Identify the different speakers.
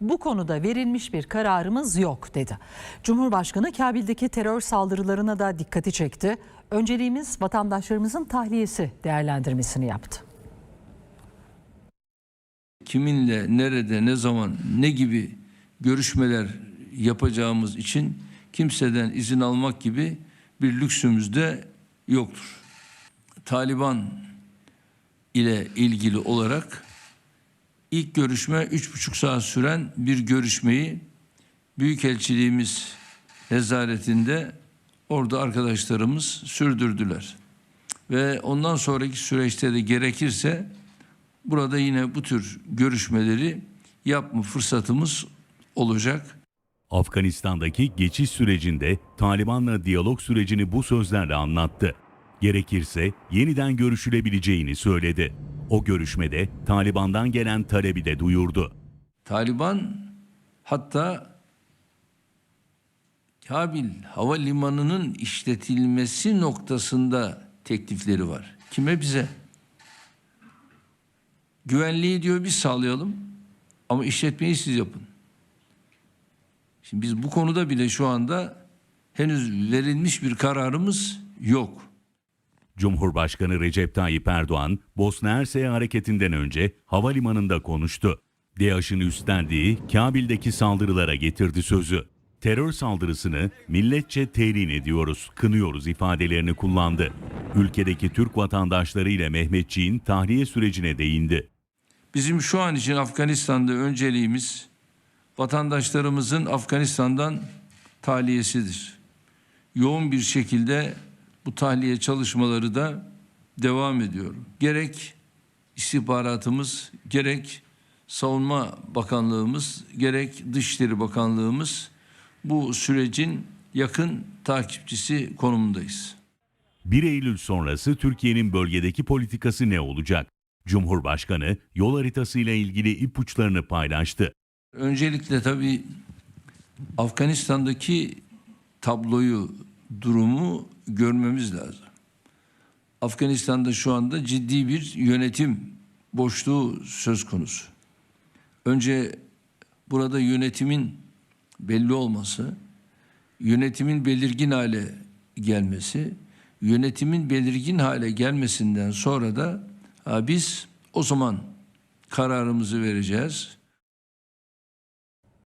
Speaker 1: bu konuda verilmiş bir kararımız yok dedi. Cumhurbaşkanı Kabil'deki terör saldırılarına da dikkati çekti. Önceliğimiz vatandaşlarımızın tahliyesi değerlendirmesini yaptı.
Speaker 2: kiminle, nerede, ne zaman, ne gibi görüşmeler yapacağımız için kimseden izin almak gibi bir lüksümüz de yoktur. Taliban ile ilgili olarak ilk görüşme üç buçuk saat süren bir görüşmeyi Büyükelçiliğimiz nezaretinde orada arkadaşlarımız sürdürdüler. Ve ondan sonraki süreçte de gerekirse burada yine bu tür görüşmeleri yapma fırsatımız olacak.
Speaker 3: Afganistan'daki geçiş sürecinde Taliban'la diyalog sürecini bu sözlerle anlattı. Gerekirse yeniden görüşülebileceğini söyledi. O görüşmede Taliban'dan gelen talebi de duyurdu.
Speaker 2: Taliban hatta Kabil Havalimanı'nın işletilmesi noktasında teklifleri var. Kime bize? Güvenliği diyor biz sağlayalım ama işletmeyi siz yapın. Şimdi biz bu konuda bile şu anda henüz verilmiş bir kararımız yok.
Speaker 3: Cumhurbaşkanı Recep Tayyip Erdoğan, Bosna Hersey hareketinden önce havalimanında konuştu. DAEŞ'in üstlendiği Kabil'deki saldırılara getirdi sözü. Terör saldırısını milletçe telin ediyoruz, kınıyoruz ifadelerini kullandı. Ülkedeki Türk vatandaşları ile Mehmetçiğin tahliye sürecine değindi.
Speaker 2: Bizim şu an için Afganistan'da önceliğimiz vatandaşlarımızın Afganistan'dan tahliyesidir. Yoğun bir şekilde bu tahliye çalışmaları da devam ediyor. Gerek istihbaratımız, gerek Savunma Bakanlığımız, gerek Dışişleri Bakanlığımız bu sürecin yakın takipçisi konumundayız.
Speaker 3: 1 Eylül sonrası Türkiye'nin bölgedeki politikası ne olacak? Cumhurbaşkanı yol haritası ile ilgili ipuçlarını paylaştı.
Speaker 2: Öncelikle tabii Afganistan'daki tabloyu, durumu görmemiz lazım. Afganistan'da şu anda ciddi bir yönetim boşluğu söz konusu. Önce burada yönetimin belli olması, yönetimin belirgin hale gelmesi, yönetimin belirgin hale gelmesinden sonra da biz o zaman kararımızı vereceğiz.